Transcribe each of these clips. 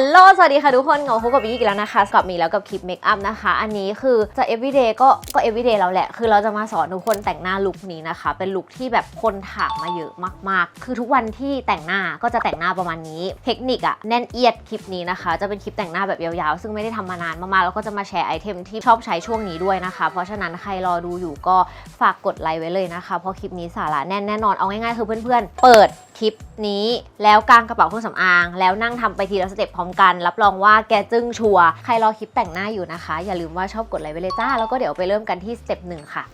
ฮัลโหล สวัสดีค่ะทุกคนเงาพบกับบิ๊กอีกแล้วนะคะกับมีแล้วกับคลิปเมคอัพนะคะ อันนี้คือจะ everyday ก็ก็ everyday แล้วแหละ คือเราจะมาสอนทุกคนแต่งหน้าลุคนี้นะคะ เป็นลุคที่แบบคนถามมาเยอะมาก ๆ คือทุกวันที่แต่งหน้าก็จะแต่งหน้าประมาณนี้ เทคนิคอะแน่นเอียดคลิปนี้นะคะ จะเป็นคลิปแต่งหน้าแบบยาวๆ ซึ่งไม่ได้ทำมานานมากๆ แล้วก็จะมาแชร์ไอเทมที่ชอบใช้ช่วงนี้ด้วยนะคะ เพราะฉะนั้นใครรอดูอยู่ก็ฝากกดไลค์ไว้เลยนะคะ เพราะคลิปนี้สาระแน่นแน่นอน เอาง่ายๆคือเพื่อนๆ เปิด คลิปนี้ แล้วกางกระเป๋าเครื่องสำอาง แล้วนั่งทำไปทีละสเต็ปพร้อมกัน รับรองว่าแกจึ้งชัวร์ใครรอคลิปแต่งหน้าอยู่นะคะ อย่าลืมว่าชอบกดไลค์ไปเลยจ้า แล้วก็เดี๋ยวไปเริ่มกันที่สเต็ปหนึ่งค่ะ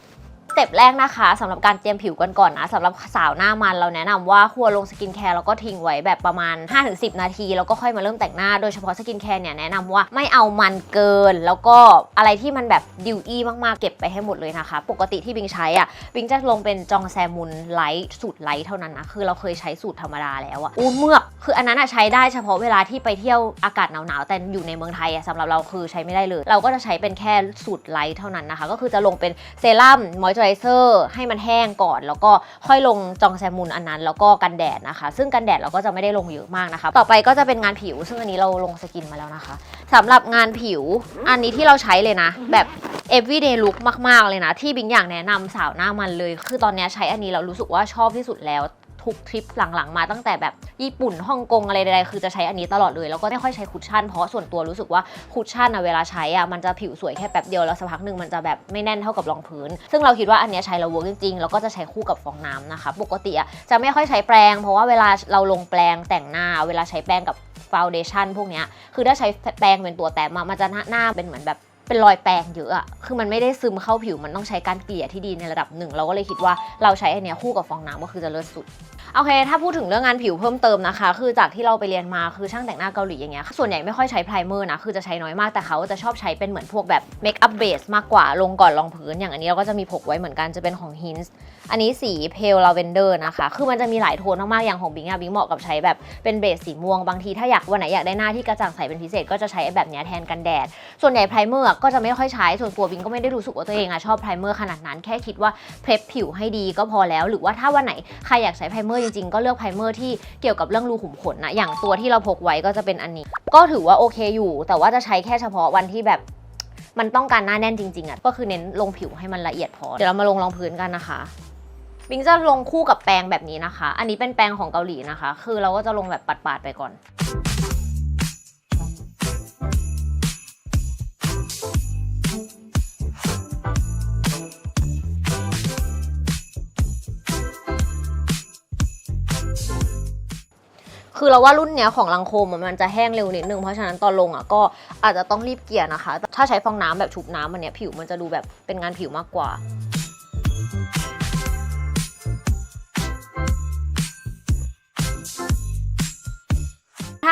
เต็ปแรกนะคะสำหรับการเตรียมผิวกันก่อนนะสำหรับสาวหน้ามันเราแนะนำว่าควรลงสกินแคร์แล้วก็ทิ้งไว้แบบประมาณ 5-10 นาที แล้วก็ค่อยมาเริ่มแต่งหน้าโดยเฉพาะสกินแคร์เนี่ยแนะนำว่าไม่เอามันเกิน แล้วก็อะไรที่มันแบบดิวอี้มากๆเก็บไปให้หมดเลยนะคะ ปกติที่บิงใช้อะบิงจะลงเป็นจองแซมุนไลท์สูตรไลท์เท่านั้นนะคือเราเคยใช้สูตรธรรมดาแล้วอะอู้เมือกคืออันนั้นอะใช้ได้เฉพาะเวลาที่ไปเที่ยวอากาศหนาวๆแต่อยู่ในเมืองไทยอะสำหรับเราคือใช้ไม่ได้เลย เราก็จะใช้เป็นแค่สูตรไลท์เท่านั้นนะคะ ก็คือจะลงเป็นเซรั่มมอยเจอไรเซอร์ให้มันแห้งก่อน แล้วก็ค่อยลงจองแซมมูนอันนั้น แล้วก็กันแดดนะคะ ซึ่งกันแดดเราก็จะไม่ได้ลงเยอะมากนะคะ ต่อไปก็จะเป็นงานผิว ซึ่งอันนี้เราลงสกินมาแล้วนะคะสำหรับงานผิวอันนี้ที่เราใช้เลยนะ แบบ everyday look มากๆเลยนะ ที่บิงอยากแนะนำสาวหน้ามันเลย คือตอนนี้ใช้อันนี้เรารู้สึกว่าชอบที่สุดแล้ว ทุกทริปหลังๆ มาตั้งแต่แบบญี่ปุ่นฮ่องกงอะไรใดๆคือจะใช้อันนี้ตลอดเลย แล้วก็ไม่ค่อยใช้คุชชั่นเพราะส่วนตัวรู้สึกว่าคุชชั่นอะเวลาใช้อะมันจะผิวสวยแค่แป๊บเดียวแล้วสักพักหนึ่งมันจะแบบไม่แน่นเท่ากับรองพื้น ซึ่งเราคิดว่าอันนี้ใช้แล้วเวิร์กจริงๆแล้วก็จะใช้คู่กับฟองน้ำนะคะปกติอะจะไม่ค่อยใช้แปรงเพราะว่าเวลาเราลงแปรงแต่งหน้า เวลาใช้แปรงกับฟาวเดชั่นพวกเนี้ยคือถ้าใช้แปรงเป็นตัวแต้มมันจะหน้าเป็นเหมือนแบบ เป็นรอยแปรงเยอะอะคือมันไม่ได้ซึมเข้าผิว มันต้องใช้การเกลี่ยที่ดีในระดับหนึ่ง เราก็เลยคิดว่าเราใช้อันเนี้ยคู่กับฟองน้ำก็คือจะเลิศสุดโอเค ถ้าพูดถึงเรื่องงานผิวเพิ่มเติมนะคะ คือจากที่เราไปเรียนมาคือช่างแต่งหน้าเกาหลีอย่างเงี้ย ส่วนใหญ่ไม่ค่อยใช้ไพรเมอร์นะ คือจะใช้น้อยมาก แต่เขาจะชอบใช้เป็นเหมือนพวกแบบเมคอัพเบสมากกว่า ลงก่อนรองพื้น อย่างอันนี้เราก็จะมีพกไว้เหมือนกัน จะเป็นของ Hints อันนี้สีเพลลาเวนเดอร์นะคะ คือมันจะมีหลายโทนมากๆ อย่างของบิงอะบิงเหมาะกับใช้แบบเป็นเบสสีม่วง บางทีถ้าอยากวันไหนอยากได้หน้าที่กระจ่างใสเป็นพิเศษก็จะใช้แบบนี้แทนกันแดด ส่วนใหญ่ไพรเมอร์ก็จะไม่ค่อยใช้ ส่วนตัวบิงก็ไม่ได้รู้สึกว่าตัวเองอะชอบไพรเมอร์ขนาดนั้น แค่คิดว่าเพลฟผิวให้ดีก็พอแล้ว หรือว่าถ้าวันไหนใครอยากใช้ไพรเมอร์จริงๆ ก็เลือกไพรเมอร์ที่เกี่ยวกับเรื่องรูขุมขนนะ อย่างตัวที่เราพกไว้ก็จะเป็นอันนี้ ก็ถือว่าโอเคอยู่ แต่ว่าจะใช้แค่เฉพาะวันที่แบบมันต้องการหน้าแน่นจริงๆอะก็คือเน้นลงผิวให้มันละเอียดพอ เดี๋ยวเรามาลงรองพื้นกันนะคะ บิงจะลงคู่กับแปรงแบบนี้นะคะ อันนี้เป็นแปรงของเกาหลีนะคะ คือเราก็จะลงแบบปาดๆไปก่อนคือเราว่ารุ่นเนี้ยของลังโคมมันจะแห้งเร็วนิดนึง เพราะฉะนั้นตอนลงอะก็อาจจะต้องรีบเกลี่ยนะคะ ถ้าใช้ฟองน้ำแบบชุบน้ำมันเนี้ยผิวมันจะดูแบบเป็นงานผิวมากกว่า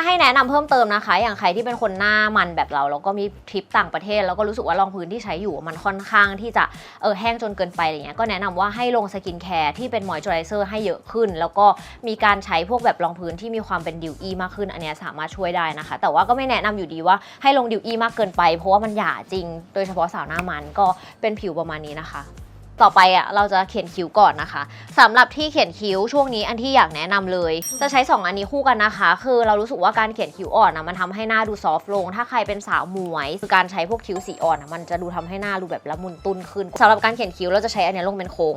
ให้แนะนำเพิ่มเติมนะคะ อย่างใครที่เป็นคนหน้ามันแบบเราแล้วก็มีทริปต่างประเทศ แล้วก็รู้สึกว่ารองพื้นที่ใช้อยู่มันค่อนข้างที่จะเออแห้งจนเกินไปอะไรเงี้ยก็แนะนำว่าให้ลงสกินแคร์ที่เป็นมอยเจอไรเซอร์ให้เยอะขึ้น แล้วก็มีการใช้พวกแบบรองพื้นที่มีความเป็นดิวอี้มากขึ้นอันเนี้ยสามารถช่วยได้นะคะ แต่ว่าก็ไม่แนะนำอยู่ดีว่าให้ลงดิวอี้มากเกินไป เพราะว่ามันหยาจริง โดยเฉพาะสาวหน้ามันก็เป็นผิวประมาณนี้นะคะ ต่อไปอะเราจะเขียนคิ้วก่อนนะคะสำหรับที่เขียนคิ้วช่วงนี้อันที่อยากแนะนำเลย จะใช้ 2 อันนี้คู่กันนะคะ คือเรารู้สึกว่าการเขียนคิ้วอ่อนนะมันทำให้หน้าดูซอฟต์ลง ถ้าใครเป็นสาวหมวยคือการใช้พวกคิ้วสีอ่อนนะมันจะดูทำให้หน้าดูแบบละมุนตุ้นขึ้นสำหรับการเขียนคิ้วเราจะใช้อันนี้ลงเป็นโค้ง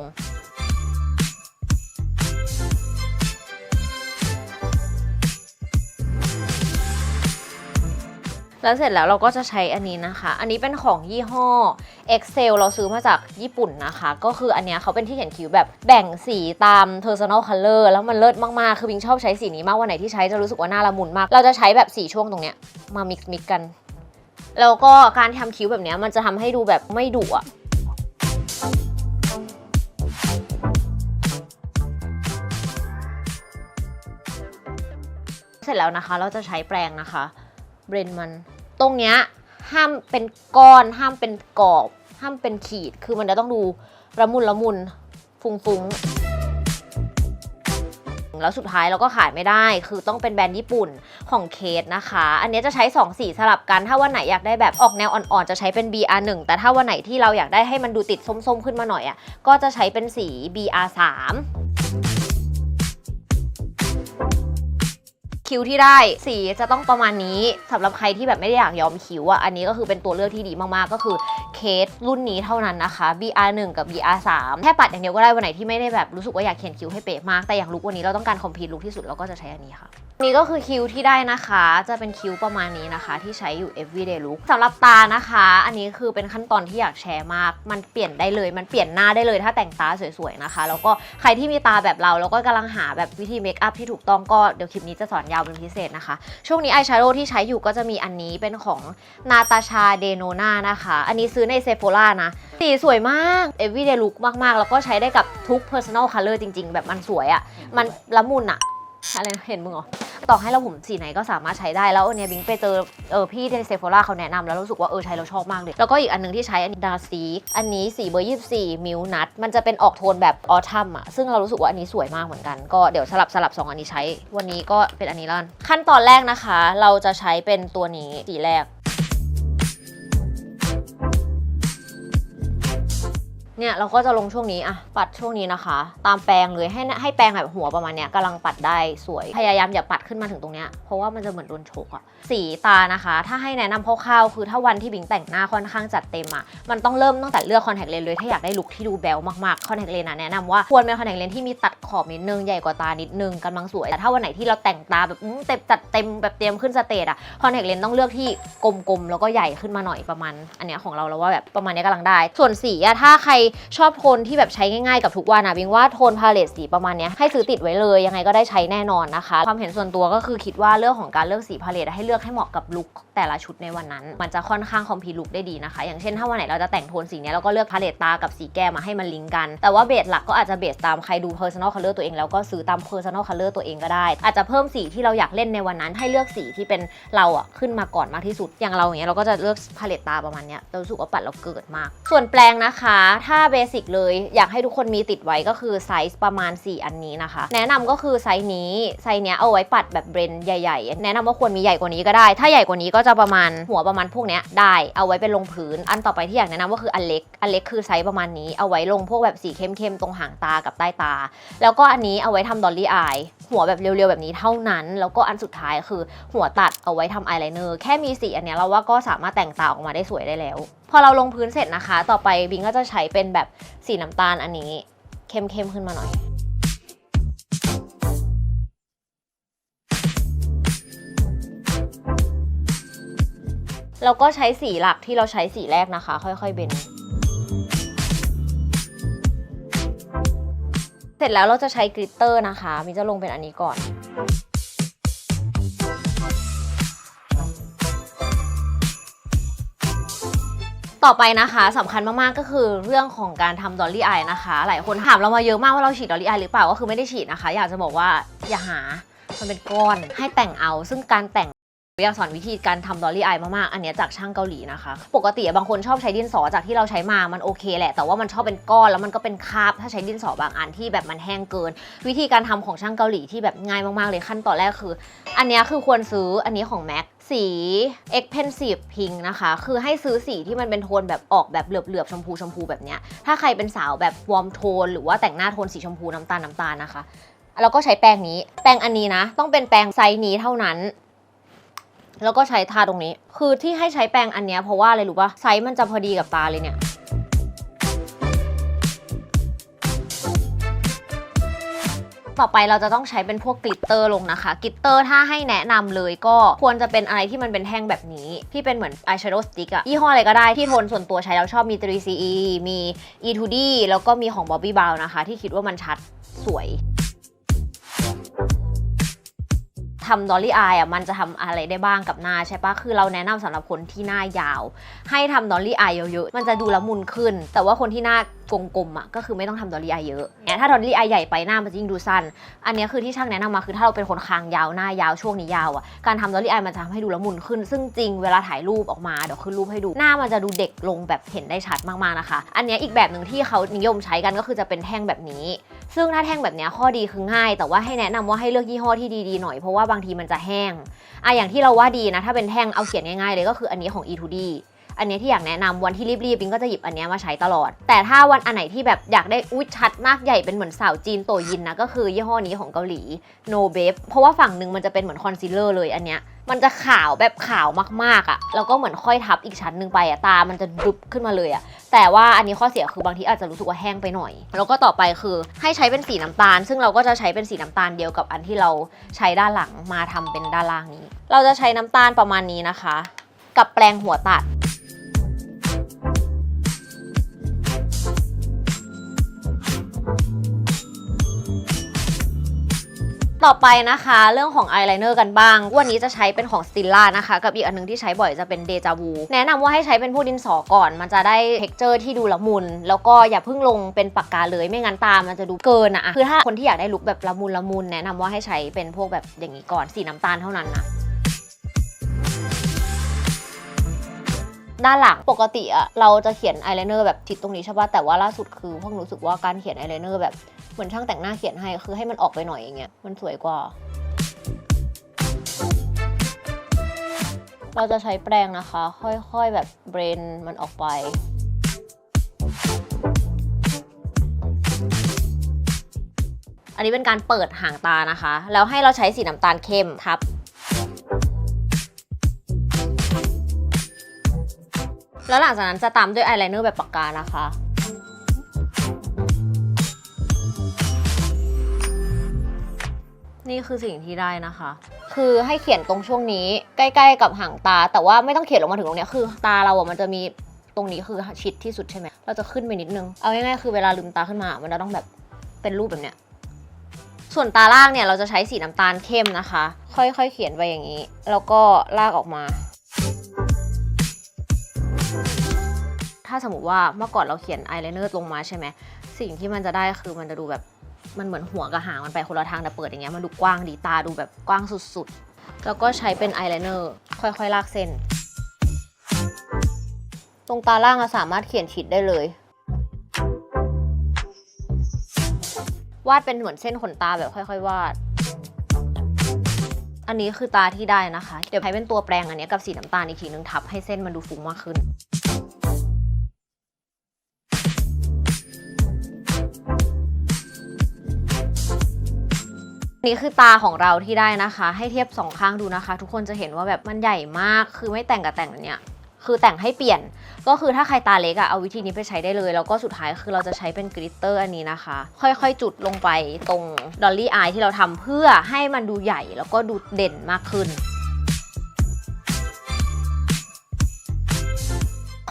แล้วเสร็จแล้วเราก็จะใช้อันนี้นะคะ อันนี้เป็นของยี่ห้อ Excel เราซื้อมาจากญี่ปุ่นนะคะ ก็คืออันเนี้ยเขาเป็นที่เขียนคิ้วแบบแบ่งสีตาม personal color แล้วมันเลิศมากๆ คือบิงชอบใช้สีนี้มากวันไหนที่ใช้จะรู้สึกว่าหน้าละมุนมาก เราจะใช้แบบสีช่วงตรงเนี้ยมา mix mix กัน แล้วก็การทำคิ้วแบบเนี้ยมันจะทำให้ดูแบบไม่ดุอะเสร็จแล้วนะคะ เราจะใช้แปรงนะคะ เบรนมัน ตรงเนี้ยห้ามเป็นก้อน ห้ามเป็นกรอบ ห้ามเป็นขีด คือมันจะต้องดูละมุนละมุนฟุงฟุงแล้วสุดท้ายเราก็ขายไม่ได้ คือต้องเป็นแบรนด์ญี่ปุ่นของเคสนะคะ อันเนี้ยจะใช้ 2 สีสลับกัน ถ้าวันไหนอยากได้แบบออกแนวอ่อนๆ จะใช้เป็น BR1 แต่ถ้าวันไหนที่เราอยากได้ให้มันดูติดส้มๆ ขึ้นมาหน่อยอะ่ะ ก็จะใช้เป็นสี BR3 คิ้วที่ได้สีจะต้องประมาณนี้สำหรับใครที่แบบไม่ได้อยากย้อมคิ้วอะอันนี้ก็คือเป็นตัวเลือกที่ดีมากๆ ก็คือเคสรุ่นนี้เท่านั้นนะคะ BR1 กับ BR3 แค่ปัดอย่างเดียวก็ได้วันไหนที่ไม่ได้แบบรู้สึกว่าอยากเขียนคิ้วให้เป๊ะมากแต่อย่างลุกวันนี้เราต้องการคอมพลีทลุกที่สุดเราก็จะใช้อันนี้ค่ะ นี่ก็คือคิ้วที่ได้นะคะ จะเป็นคิ้วประมาณนี้นะคะ ที่ใช้อยู่ everyday look สำหรับตานะคะ อันนี้คือเป็นขั้นตอนที่อยากแชร์มาก มันเปลี่ยนได้เลย มันเปลี่ยนหน้าได้เลย ถ้าแต่งตาสวยๆนะคะ แล้วก็ใครที่มีตาแบบเรา แล้วก็กำลังหาแบบวิธีเมคอัพที่ถูกต้องก็เดี๋ยวคลิปนี้จะสอนยาวเป็นพิเศษนะคะ ช่วงนี้อายแชโดว์ที่ใช้อยู่ก็จะมีอันนี้เป็นของนาตาชาเดโนนานะคะ อันนี้ซื้อในเซโฟล่านะสีสวยมาก everyday look มากๆ แล้วก็ใช้ได้กับทุก personal color จริง ๆ แบบมันสวยอะ่ะ มันละมุนอะ อะไรเห็นมึงเหรอต่อให้เราผมสีไหนก็สามารถใช้ได้แล้วเนี่ยบิงไปเจอเออพี่ในเซฟ h ล่าเขาแนะนำแล้วรู้สึกว่าเออใช้แล้วชอบมากเลย แล้วก็อีกอันหนึงที่ใช้อันนี้ดาซีอันนี้สีเบอร์ยี่สี่มิวนัทมันจะเป็นออกโทนแบบออทัมอะซึ่งเรารู้สึกว่าอันนี้สวยมากเหมือนกัน ก็เดี๋ยวสลับสลับสองอันนี้ใช้ วันนี้ก็เป็นอันนี้แล้วกันขั้นตอนแรกนะคะ เราจะใช้เป็นตัวนี้สีแรก เนี่ยเราก็จะลงช่วงนี้อะปัดช่วงนี้นะคะ ตามแปรงเลยให้ให้แปรงแบบหัวประมาณเนี้ยกำลังปัดได้สวย พยายามอย่าปัดขึ้นมาถึงตรงเนี้ยเพราะว่ามันจะเหมือนโดนโฉกอะสีตานะคะ ถ้าให้แนะนำคร่าวๆคือถ้าวันที่บิงแต่งหน้าค่อนข้างจัดเต็มอะมันต้องเริ่มตั้งแต่เลือกคอนแทคเลนส์เลยถ้าอยากได้ลุคที่ดูแบลมากๆคอนแทคเลนส์อะแนะนำว่าควรเป็นคอนแทคเลนส์ที่มีตัดขอบนิดนึงใหญ่กว่าตานิดนึงกำลังสวยแต่ถ้าวันไหนที่เราแต่งตาแบบเต็มจัดเต็มแบบเตรียมขึ้นสเตจอะคอนแทคเลนส์ต้องเลือกที่กลมๆแล้วก็ใหญ่ขึ้นมาหน่อยประมาณ อันเนี้ยของเราเราว่าแบบประมาณนี้กำลังได้ ส่วนสีอะถ้าใครชอบโทนที่แบบใช้ง่ายๆกับทุกวันอะบิงว่าโทนพาเลตสีประมาณเนี้ยให้ซื้อติดไว้เลยยังไงก็ได้ใช้แน่นอนนะคะ ความเห็นส่วนตัวก็คือคิดว่าเรื่องของการเลือกสีพาเลตให้เลือกให้เหมาะกับลุคแต่ละชุดในวันนั้น มันจะค่อนข้างคอมพลีลุคได้ดีนะคะ อย่างเช่นถ้าวันไหนเราจะแต่งโทนสีเนี้ยเราก็เลือกพาเลตตากับสีแก้มมาให้มันลิงก์กัน แต่ว่าเบสหลักก็อาจจะเบสตามใครดู personal color ตัวเองแล้วก็ซื้อตาม personal color ตัวเองก็ได้ อาจจะเพิ่มสีที่เราอยากเล่นในวันนั้น ให้เลือกสีที่เป็นเราอะขึ้นมาก่อนมากที่สุด อย่างเราอย่างเงี้ยเราก็จะเลือกพาเลตตาประมาณเนี้ยเราสึกว่าปัดเราเกิดมาก ส่วนแปลงนะคะ ถ้าาเบสิกเลย อยากให้ทุกคนมีติดไว้ก็คือไซส์ประมาณ 4 อันนี้นะคะ แนะนำก็คือไซส์นี้ไซส์เนี้ยเอาไว้ปัดแบบเบรนใหญ่ๆ แนะนำว่าควรมีใหญ่กว่านี้ก็ได้ ถ้าใหญ่กว่านี้ก็จะประมาณหัวประมาณพวกเนี้ยได้เอาไว้เป็นลงพื้น อันต่อไปที่อยากแนะนำก็คืออันเล็กอันเล็กคือไซส์ประมาณนี้เอาไว้ลงพวกแบบสีเข้มๆตรงหางตากับใต้ตา แล้วก็อันนี้เอาไว้ทำดอลลี่อายหัวแบบเรียวๆแบบนี้เท่านั้น แล้วก็อันสุดท้ายคือหัวตัดเอาไว้ทำอายไลเนอร์แค่มีสีอันเนี้ยเราว่าก็สามารถแต่งตาออกมาได้สวยได้แล้ว พอเราลงพื้นเสร็จนะคะ ต่อไปบิงก็จะใช้เป็นแบบสีน้ำตาลอันนี้ เข้มๆขึ้นมาหน่อยแล้วก็ใช้สีหลักที่เราใช้สีแรกนะคะ ค่อยๆเบนเสร็จแล้วเราจะใช้กลิตเตอร์นะคะมิจะลงเป็นอันนี้ก่อน ต่อไปนะคะสำคัญมากๆก็คือเรื่องของการทำดอลลี่อายนะคะ หลายคนถามเรามาเยอะมากว่าเราฉีดดอลลี่อายหรือเปล่าก็คือไม่ได้ฉีดนะคะ อยากจะบอกว่าอย่าหามันเป็นก้อนให้แต่งเอา ซึ่งการแต่ง อยากสอนวิธีการทำดอลลี่อายมากๆ อันเนี้ยจากช่างเกาหลีนะคะ ปกติอะบางคนชอบใช้ดินสอจากที่เราใช้มา มันโอเคแหละ แต่ว่ามันชอบเป็นก้อนแล้วมันก็เป็นคราบ ถ้าใช้ดินสอบางอันที่แบบมันแห้งเกิน วิธีการทำของช่างเกาหลีที่แบบง่ายมากๆเลยขั้นตอนแรกคือ อันเนี้ยคือควรซื้ออันนี้ของ MAC สี Expensive Pink นะคะ คือให้ซื้อสีที่มันเป็นโทนแบบออกแบบเหลือบๆชมพูชมพูแบบเนี้ย ถ้าใครเป็นสาวแบบวอร์มโทน หรือว่าแต่งหน้าโทนสีชมพูน้ำตาลน้ำตาลนะคะแล้วก็ใช้แปรงนี้ แปรงอันนี้นะ ต้องเป็นแปรงไซส์นี้เท่านั้น แล้วก็ใช้ทาตรงนี้ คือที่ให้ใช้แปรงอันเนี้ยเพราะว่าอะไรรู้ปะไซส์มันจะพอดีกับตาเลยเนี่ยต่อไปเราจะต้องใช้เป็นพวกกลิตเตอร์ลงนะคะกลิตเตอร์ถ้าให้แนะนำเลยก็ควรจะเป็นอะไรที่มันเป็นแท่งแบบนี้ ที่เป็นเหมือนอายแชโดว์สติ๊กอะยี่ห้ออะไรก็ได้ที่โทนส่วนตัวใช้แล้วชอบมี 3CE มี E2D แล้วก็มีของ Bobbi Brown นะคะ ที่คิดว่ามันชัดสวย ทำดอลลี่อายอะมันจะทำอะไรได้บ้างกับหน้าใช่ปะคือเราแนะนำสำหรับคนที่หน้ายาว ให้ทำดอลลี่อายเยอะๆมันจะดูละมุนขึ้น แต่ว่าคนที่หน้ากลมๆอะก็คือไม่ต้องทำดอลลี่อายเยอะเนี่ยถ้าดอลลี่อายใหญ่ไปหน้ามันจะยิ่งดูสั้น อันนี้คือที่ช่างแนะนำมาคือถ้าเราเป็นคนคางยาวหน้ายาวช่วงนี้ยาวอะการทำดอลลี่อายมันจะทำให้ดูละมุนขึ้น ซึ่งจริงเวลาถ่ายรูปออกมาเดี๋ยวขึ้นรูปให้ดูหน้ามันจะดูเด็กลงแบบเห็นได้ชัดมากๆนะคะ อันนี้อีกแบบหนึ่งที่เขานิยมใช้กันก็คือจะเป็นแท่งแบบนี้ ซึ่งถ้าแท่งแบบนี้ยข้อดีคือง่าย แต่ว่าให้แนะนำว่าให้เลือกยี่ห้อที่ดีๆหน่อยเพราะว่าบางทีมันจะแห้งอะอย่างที่เราว่าดีนะ ถ้าเป็นแท่งเอาเขียนง่ายๆเลยก็คืออันนี้ของ E2D อันนี้ที่อยากแนะนำวันที่รีบๆบิงก็จะหยิบอันนี้มาใช้ตลอด แต่ถ้าวันอันไหนที่แบบอยากได้อุ้ยชัดมากใหญ่เป็นเหมือนสาวจีนโตยินนะก็คือยี่ห้อนี้ของเกาหลี No b a b e เพราะว่าฝั่งหนึ่งมันจะเป็นเหมือนคอนซีลเลอร์เลยอันเนี้ยมันจะขาวแบบขาวมากๆอะ่ะ แล้วก็เหมือนค่อยทับอีกชั้นหนึ่งไปอะ่ะ ตา มันจะดุบขึ้นมาเลยอะ่ะ แต่ว่าอันนี้ข้อเสียคือบางทีอาจจะรู้สึกว่าแห้งไปหน่อย แล้วก็ต่อไปคือให้ใช้เป็นสีน้ำตาล ซึ่งเราก็จะใช้เป็นสีน้ำตาลเดียวกับอันที่เราใช้ด้านหลังมาทำเป็นด้านล่างนี้ เราจะใช้น้ำตาลประมาณนี้นะคะ กับแปรงหัวตัด ต่อไปนะคะ เรื่องของอายไลเนอร์กันบ้าง วันนี้จะใช้เป็นของสติลล่านะคะ กับอีกอันนึงที่ใช้บ่อยจะเป็นเดจาวูแนะนำว่าให้ใช้เป็นผู้ดินสอก่อน มันจะได้เท็กเจอร์ที่ดูละมุน แล้วก็อย่าเพิ่งลงเป็นปากกาเลยไม่งั้นตามันจะดูเกินอะคือถ้าคนที่อยากได้ลุคแบบละมุนละมุนแนะนำว่าให้ใช้เป็นพวกแบบอย่างนี้ก่อนสีน้ำตาลเท่านั้นนะ ด้านหลังปกติอะเราจะเขียนอายไลเนอร์แบบทิศตรงนี้ใช่ป่ะแต่ว่าล่าสุดคือพวกรู้สึกว่าการเขียนอายไลเนอร์แบบเหมือนช่างแต่งหน้าเขียนให้คือให้มันออกไปหน่อยอย่างเงี้ยมันสวยกว่า เราจะใช้แปรงนะคะ ค่อยๆแบบเบรนมันออกไปอันนี้เป็นการเปิดหางตานะคะ แล้วให้เราใช้สีน้ำตาลเข้มทับ แล้วหลังจากนั้นจะตามด้วยอายไลเนอร์แบบปากกานะคะ นี่คือสิ่งที่ได้นะคะ คือให้เขียนตรงช่วงนี้ใกล้ๆกับหางตา แต่ว่าไม่ต้องเขียนลงมาถึงตรงเนี้ยคือ ตาเราอะมันจะมีตรงนี้คือชิดที่สุดใช่ไหมเราจะขึ้นไปนิดนึง เอาง่ายๆคือเวลาลืมตาขึ้นมา มันจะต้องแบบเป็นรูปแบบเนี้ย ส่วนตาล่างเนี่ยเราจะใช้สีน้ำตาลเข้มนะคะ ค่อยๆเขียนไปอย่างนี้ แล้วก็ลากออกมา ถ้าสมมติว่าเมื่อก่อนเราเขียนอายไลเนอร์ลงมาใช่ไหมสิ่งที่มันจะได้คือมันจะดูแบบมันเหมือนหัวกับหางมันไปคนละทางแต่เปิดอย่างเงี้ยมันดูกว้างดีตาดูแบบกว้างสุดๆ แล้วก็ใช้เป็นอายไลเนอร์ค่อยๆ ลากเส้น ตรงตาล่างอะสามารถเขียนชิดได้เลย วาดเป็นเหมือนเส้นขนตาแบบค่อยๆ วาด อันนี้คือตาที่ได้นะคะ เดี๋ยวใช้เป็นตัวแปรงอันนี้กับสีน้ำตาลอีกทีนึงทับให้เส้นมันดูฟุ้งมากขึ้น นี่คือตาของเราที่ได้นะคะ ให้เทียบสองข้างดูนะคะ ทุกคนจะเห็นว่าแบบมันใหญ่มาก คือไม่แต่งกับแต่งอันเนี้ยคือแต่งให้เปลี่ยน ก็คือถ้าใครตาเล็กอะเอาวิธีนี้ไปใช้ได้เลย แล้วก็สุดท้ายคือเราจะใช้เป็นกริตเตอร์อันนี้นะคะ ค่อยๆ จุดลงไปตรงดอลลี่อายที่เราทำเพื่อให้มันดูใหญ่แล้วก็ดูเด่นมากขึ้น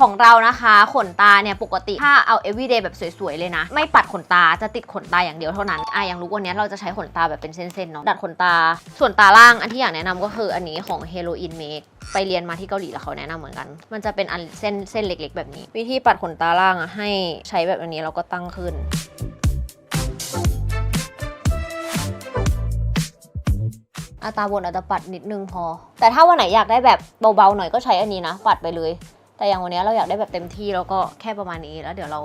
ของเรานะคะขนตาเนี่ยปกติถ้าเอา everyday แบบสวยๆ เลยนะ ไม่ปัดขนตาจะติดขนตาอย่างเดียวเท่านั้นอะอย่างรู้วันนี้เราจะใช้ขนตาแบบเป็นเส้นๆเนาะดัดขนตา ส่วนตาล่างอันที่อยากแนะนำก็คืออันนี้ของ Hello In Make ไปเรียนมาที่เกาหลีแล้วเขาแนะนำเหมือนกัน มันจะเป็นอันเส้นเส้นเล็ก ๆ แบบนี้ วิธีปัดขนตาล่างอะให้ใช้แบบอันนี้เราก็ตั้งขึ้นอาตาบนอาจจะปัดนิดนึงพอ แต่ถ้าวันไหนอยากได้แบบเบาๆหน่อยก็ใช้อันนี้นะ ปัดไปเลย แต่อย่างวันนี้เราอยากได้แบบเต็มที่แล้วก็แค่ประมาณนี้แล้วเดี๋ยวเรา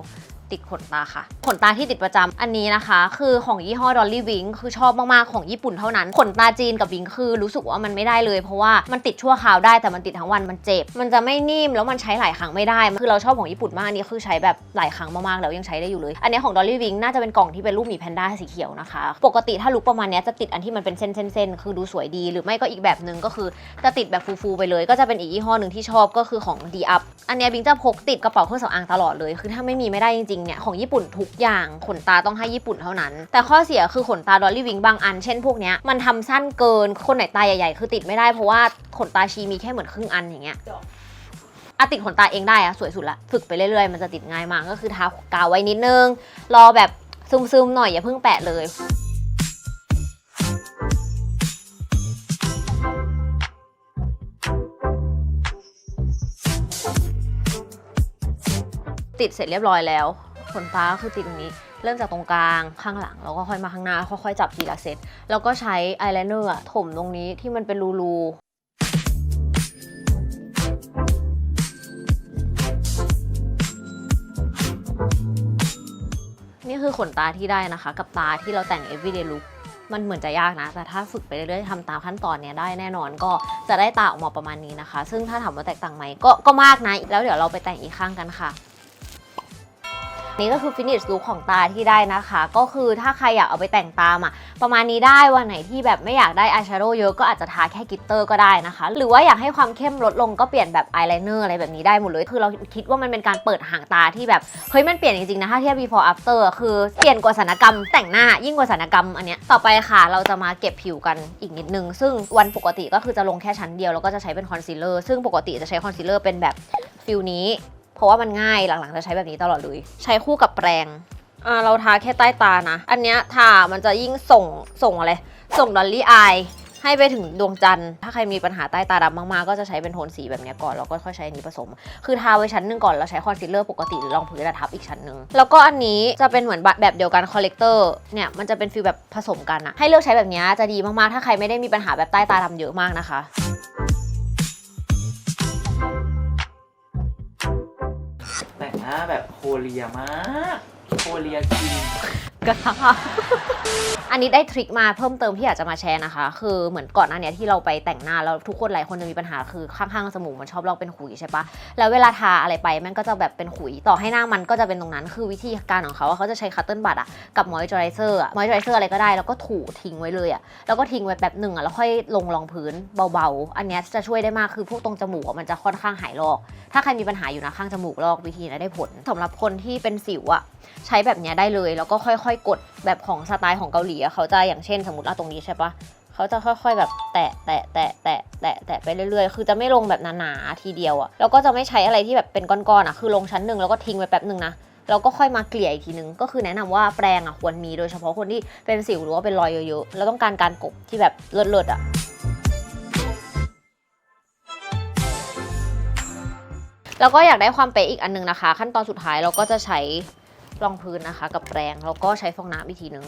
ติดขนตาค่ะ ขนตาที่ติดประจำอันนี้นะคะ คือของยี่ห้อ Dolly Wing คือชอบมาก ๆ ของญี่ปุ่นเท่านั้น ขนตาจีนกับวิงคือรู้สึกว่ามันไม่ได้เลย เพราะว่ามันติดชั่วคราวได้แต่มันติดทั้งวันมันเจ็บ มันจะไม่นิ่มแล้วมันใช้หลายครั้งไม่ได้ คือเราชอบของญี่ปุ่นมากอันนี้คือใช้แบบหลายครั้งมาก ๆ แล้วยังใช้ได้อยู่เลย อันนี้ของ Dolly Wing น่าจะเป็นกล่องที่เป็นรูปหมีแพนด้าสีเขียวนะคะ ปกติถ้าลุกประมาณนี้จะติดอันที่มันเป็นเส้นๆๆคือดูสวยดี หรือไม่ก็อีกแบบหนึ่งก็คือจะติดแบบฟูๆไปเลย ก็จะเป็นอีกยี่ห้อหนึ่งที่ชอบก็คือของ D Up อันนี้บิงจะพกติดกระเป๋าเครื่องสำอางตลอดเลย คือถ้าไม่มีไม่ได้จริงๆเนี่ยของญี่ปุ่นทุกอย่างขนตาต้องให้ญี่ปุ่นเท่านั้น แต่ข้อเสียคือขนตาดอลลี่วิงบางอัน เช่นพวกเนี้ยมันทำสั้นเกินคนไหนตาใหญ่ๆ คือติดไม่ได้เพราะว่าขนตาชีมีแค่เหมือนครึ่งอันอย่างเงี้ยอะติดขนตาเองได้อะสวยสุดละฝึกไปเรื่อยๆ มันจะติดง่ายมากก็คือทากาวไว้นิดนึง รอแบบซึมๆหน่อยอย่าเพิ่งแปะเลยติดเสร็จเรียบร้อยแล้ว ขนตาก็คือติดตรงนี้ เริ่มจากตรงกลางข้างหลัง แล้วก็ค่อยมาข้างหน้าค่อยๆจับทีละเซตแล้วก็ใช้อายไลเนอร์ถมตรงนี้ที่มันเป็นรูๆนี่คือขนตาที่ได้นะคะ กับตาที่เราแต่ง everyday look มันเหมือนจะยากนะ แต่ถ้าฝึกไปเรื่อยๆทำตามขั้นตอนเนี้ยได้แน่นอนก็จะได้ตาออกมาประมาณนี้นะคะ ซึ่งถ้าถามว่าแตกต่างไหมก็ก็มากนะ แล้วเดี๋ยวเราไปแต่งอีกข้างกันค่ะ นี่ก็คือ finish look ของตาที่ได้นะคะ ก็คือถ้าใครอยากเอาไปแต่งตามอะประมาณนี้ได้วันไหนที่แบบไม่อยากได้อายแชโดว์เยอะก็อาจจะทาแค่กิตเตอร์ก็ได้นะคะ หรือว่าอยากให้ความเข้มลดลงก็เปลี่ยนแบบอายไลเนอร์อะไรแบบนี้ได้หมดเลยคือเราคิดว่ามันเป็นการเปิดหางตาที่แบบเฮ้ยมันเปลี่ยนจริงๆนะถ้าเทียบ before after อะคือเปลี่ยนกว่าศัลยกรรมแต่งหน้ายิ่งกว่าศัลยกรรมอันเนี้ยต่อไปค่ะเราจะมาเก็บผิวกันอีกนิดนึง ซึ่งวันปกติก็คือจะลงแค่ชั้นเดียวแล้วก็จะใช้เป็นคอนซีลเลอร์ซึ่งปกติจะใช้คอนซีลเลอร์เป็นแบบฟิลนี้ เพราะว่ามันง่ายหลังๆจะใช้แบบนี้ตลอดเลย ใช้คู่กับแปรงอ่าเราทาแค่ใต้ตานะ อันเนี้ยทามันจะยิ่งส่งส่งอะไร ส่งดอลลี่อายให้ไปถึงดวงจันทร์ ถ้าใครมีปัญหาใต้ตาดำมากๆ ก็จะใช้เป็นโทนสีแบบนี้ก่อน แล้วก็ค่อยใช้อันนี้ผสม คือทาไว้ชั้นหนึ่งก่อน แล้วใช้คอนซีลเลอร์ปกติหรือรองพื้นทับอีกชั้นหนึ่ง แล้วก็อันนี้จะเป็นเหมือนแบบเดียวกันคอลเลกเตอร์ เนี่ย มันจะเป็นฟีลแบบผสมกันอะให้เลือกใช้แบบนี้จะดีมากๆ ถ้าใครไม่ได้มีปัญหาแบบใต้ตาดำเยอะมากนะคะ แบบโคเรียมาก โคเรียกิน จริงก็อันนี้ได้ทริคมาเพิ่มเติมที่อยากจะมาแชร์นะคะ คือเหมือนก่อนหน้าเนี้ยที่เราไปแต่งหน้าแล้วทุกคนหลายคนจะมีปัญหาคือข้างๆจมูกมันชอบลอกเป็นขุยใช่ปะแล้วเวลาทาอะไรไปมันก็จะแบบเป็นขุยต่อให้หน้ามันก็จะเป็นตรงนั้นคือวิธีการของเขาเขาจะใช้คัตเติลบัตอะกับมอยส์เจอไรเซอร์อะมอยส์เจอไรเซอร์อะไรก็ได้แล้วก็ถูทิ้งไว้เลยอะแล้วก็ทิ้งไว้แบบหนึ่งอะแล้วค่อยลงรองพื้นเบาๆ อันเนี้ยจะช่วยได้มากคือพวกตรงจมูกอะมันจะค่อนข้างหายลอก ถ้าใครมีปัญหาอยู่นะข้างจมูกลอกวิธีนี้ได้ผลสำหรับคนที่เป็นสิวอะ ใช้แบบเนี้ยได้เลย แล้วก็ค่อยๆ กดแบบของสไตล์ของเกาหลีอะเขาจะอย่างเช่น สมมติเอาตรงนี้ใช่ปะเขาจะค่อย ๆ แบบแตะแตะแตะแตะแตะแตะไปเรื่อยๆ คือจะไม่ลงแบบหนาๆทีเดียวอะแล้วก็จะไม่ใช้อะไรที่แบบเป็นก้อนๆอะคือลงชั้นหนึ่งแล้วก็ทิ้งไว้แป๊บหนึ่งนะแล้วก็ค่อยมาเกลี่ยอีกทีนึง ก็คือแนะนำว่าแปรงอะควรมีโดยเฉพาะคนที่เป็นสิวหรือว่าเป็นรอยเยอะๆ แล้วต้องการการกบที่แบบเลิศๆอะแล้วก็อยากได้ความเป๊ะอีกอันนึงนะคะ ขั้นตอนสุดท้ายเราก็จะใช้ รองพื้นนะคะ กับแปรงแล้วก็ใช้ฟองน้ำอีกทีนึง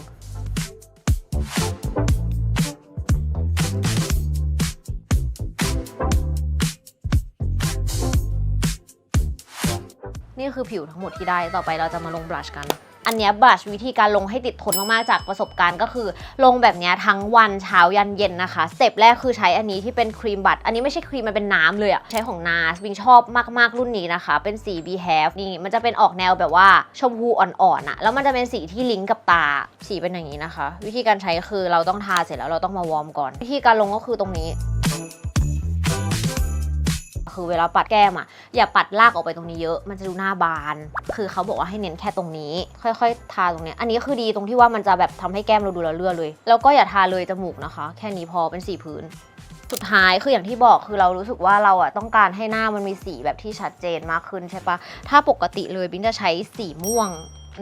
นี่คือผิวทั้งหมดที่ได้ต่อไปเราจะมาลงบลัชกัน อันเนี้ยบลัชวิธีการลงให้ติดทนมากๆจากประสบการณ์ก็คือ ลงแบบเนี้ยทั้งวันเช้ายันเย็นนะคะสเต็ปแรกคือใช้อันนี้ที่เป็นครีมบัตอันนี้ไม่ใช่ครีมมันเป็นน้ำเลยอะใช้ของ NARS บิงชอบมากๆรุ่นนี้นะคะ เป็นสี b h a v e นี่มันจะเป็นออกแนวแบบว่าชมพูอ่อนๆอะแล้วมันจะเป็นสีที่ลิงก์กับตาสีเป็นอย่างนี้นะคะ วิธีการใช้คือเราต้องทาเสร็จแล้วเราต้องมาวอร์มก่อน วิธีการลงก็คือตรงนี้ คือเวลาปัดแก้มอะอย่าปัดลากออกไปตรงนี้เยอะ มันจะดูหน้าบาน คือเขาบอกว่าให้เน้นแค่ตรงนี้ ค่อยๆ ทาตรงเนี้ย อันนี้คือดีตรงที่ว่ามันจะแบบทำให้แก้มเราดูละเลื่อเลย แล้วก็อย่าทาเลยจมูกนะคะ แค่นี้พอเป็นสีพื้นสุดท้ายคืออย่างที่บอกคือเรารู้สึกว่าเราอะต้องการให้หน้ามันมีสีแบบที่ชัดเจนมากขึ้นใช่ปะถ้าปกติเลยบิงจะใช้สีม่วง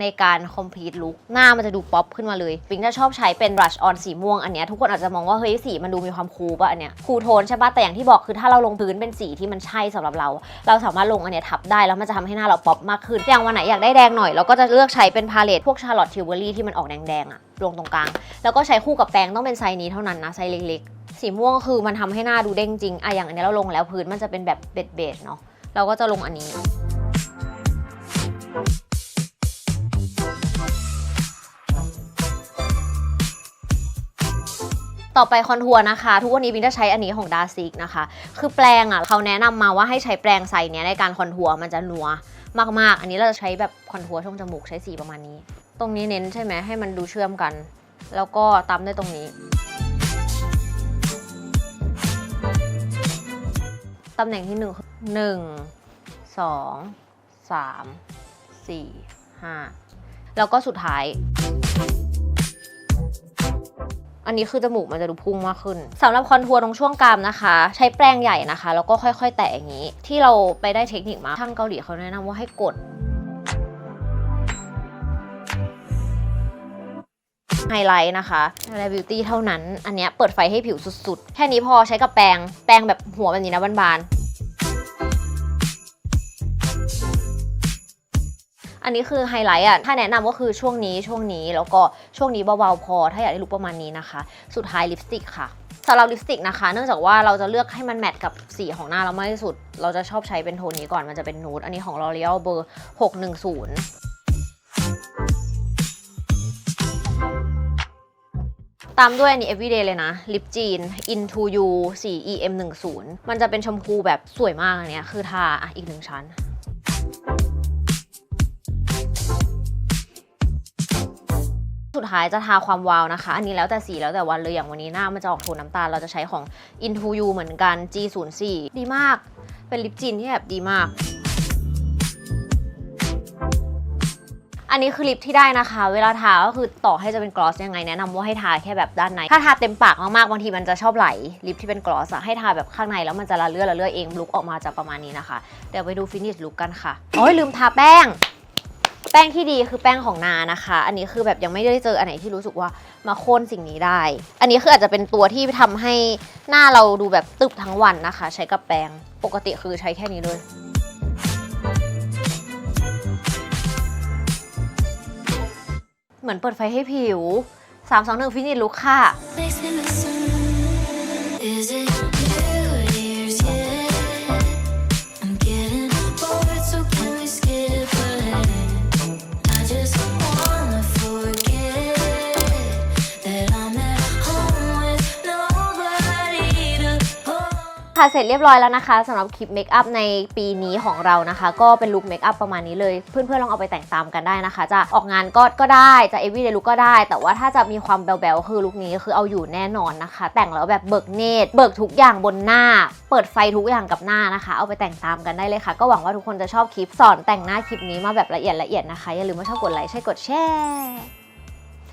ในการ complete look หน้ามันจะดูป๊อปขึ้นมาเลยบิงจะชอบใช้เป็น brush on สีม่วงอันเนี้ยทุกคนอาจจะมองว่าเฮ้ยสีมันดูมีความคูลป่ะอันเนี้ยคูลโทนใช่ป่ะแต่อย่างที่บอกคือถ้าเราลงพื้นเป็นสีที่มันใช่สำหรับเรา เราสามารถลงอันเนี้ยทับได้แล้วมันจะทำให้หน้าเราป๊อปมากขึ้นอย่างวันไหนอยากได้แดงหน่อยเราก็จะเลือกใช้เป็นพาเลตพวกชาร์ลอตทิวเบอรี่ที่มันออกแดงๆอะลงตรงกลาง แล้วก็ใช้คู่กับแปรงต้องเป็นไซส์นี้เท่านั้นนะไซส์เล็กๆ สีม่วงคือมันทำให้หน้าดูเด้งจริงอะอย่างอันเนี้ยเราลงแล้วพื้นมันจะเป็นแบบเบจๆเนาะเราก็จะลงอันนี้ ต่อไปคอนทัวร์นะคะ ทุกวันนี้บินจะใช้อันนี้ของดาซิกนะคะ คือแปรงอะเขาแนะนำมาว่าให้ใช้แปรงไซส์เนี้ยในการคอนทัวร์มันจะนัวมากๆ อันนี้เราจะใช้แบบคอนทัวร์ช่องจมูกใช้สีประมาณนี้ ตรงนี้เน้นใช่ไหมให้มันดูเชื่อมกัน แล้วก็ตามด้วยตรงนี้ตำแหน่งที่หนึ่งหนึ่งสองสามสี่ห้าแล้วก็สุดท้าย อันนี้คือจมูกมันจะดูพุ่งมากขึ้นสำหรับคอนทัวร์ตรงช่วงกรามนะคะ ใช้แปรงใหญ่นะคะ แล้วก็ค่อยๆ แตะอย่างนี้ ที่เราไปได้เทคนิคมาทางเกาหลีเขาแนะนำว่าให้กดไฮไลท์นะคะไลท์บิวตี้เท่านั้น อันเนี้ยเปิดไฟให้ผิวสุดๆ แค่นี้พอใช้กับแปรง แปรงแบบหัวแบบนี้นะบานๆ นนี้คือไฮไลท์อะ ถ้าแนะนำก็คือช่วงนี้ช่วงนี้แล้วก็ช่วงนี้เบาๆพอ ถ้าอยากได้ลุคประมาณนี้นะคะ สุดท้ายลิปสติกค่ะสำหรับลิปสติกนะคะ เนื่องจากว่าเราจะเลือกให้มันแมทกับสีของหน้าเรามากที่สุด เราจะชอบใช้เป็นโทนนี้ก่อนมันจะเป็นนูดอันนี้ของ L'Oreal เบอร์ 610ตามด้วยอันนี้ everyday เลยนะ ลิปจีน into you สี em 1 0มันจะเป็นชมพูแบบสวยมากอันเนี้ยคือทาอะอีกหนึ่งชั้น สุดท้ายจะทาความวาวนะคะ อันนี้แล้วแต่สีแล้วแต่วันเลยอย่างวันนี้หน้ามันจะออกโทนน้ำตาล เราจะใช้ของ into you เหมือนกัน g 0 4 ดีมาก เป็นลิปจีนที่แบบดีมากอันนี้คือลิปที่ได้นะคะ เวลาทาก็คือต่อให้จะเป็นกลอสยังไงแนะนำว่าให้ทาแค่แบบด้านในถ้าทาเต็มปากมากๆบางทีมันจะชอบไหลลิปที่เป็นกลอสอะให้ทาแบบข้างในแล้วมันจะละเลื่อละเลื่อเองลุกออกมาจะประมาณนี้นะคะ เดี๋ยวไปดูฟินิชลุกกันค่ะโอ้ยลืมทาแป้ง แป้งที่ดีคือแป้งของนานะคะ อันนี้คือแบบยังไม่ได้เจออันไหนที่รู้สึกว่ามาโค่นสิ่งนี้ได้ อันนี้คืออาจจะเป็นตัวที่ทำให้หน้าเราดูแบบตึบทั้งวันนะคะ ใช้กับแป้งปกติคือใช้แค่นี้เลยเหมือนเปิดไฟให้ผิว 3 2 1ฟินิชลุกค่ะ ค่ะ เสร็จเรียบร้อยแล้วนะคะสำหรับคลิปเมคอัพในปีนี้ของเรานะคะ ก็เป็นลุคเมคอัพประมาณนี้เลย เพื่อนๆลองเอาไปแต่งตามกันได้นะคะ จะออกงานก็ก็ได้ จะเอวี่เดลุคก็ได้ แต่ว่าถ้าจะมีความแบลๆคือลุคนี้คือเอาอยู่แน่นอนนะคะ แต่งแล้วแบบเบิกเนตรเบิกทุกอย่างบนหน้า เปิดไฟทุกอย่างกับหน้านะคะ เอาไปแต่งตามกันได้เลยค่ะ ก็หวังว่าทุกคนจะชอบคลิปสอนแต่งหน้าคลิปนี้มาแบบละเอียดละเอียดนะคะอย่าลืมว่าชอบกดไลค์ใช่กดแชร์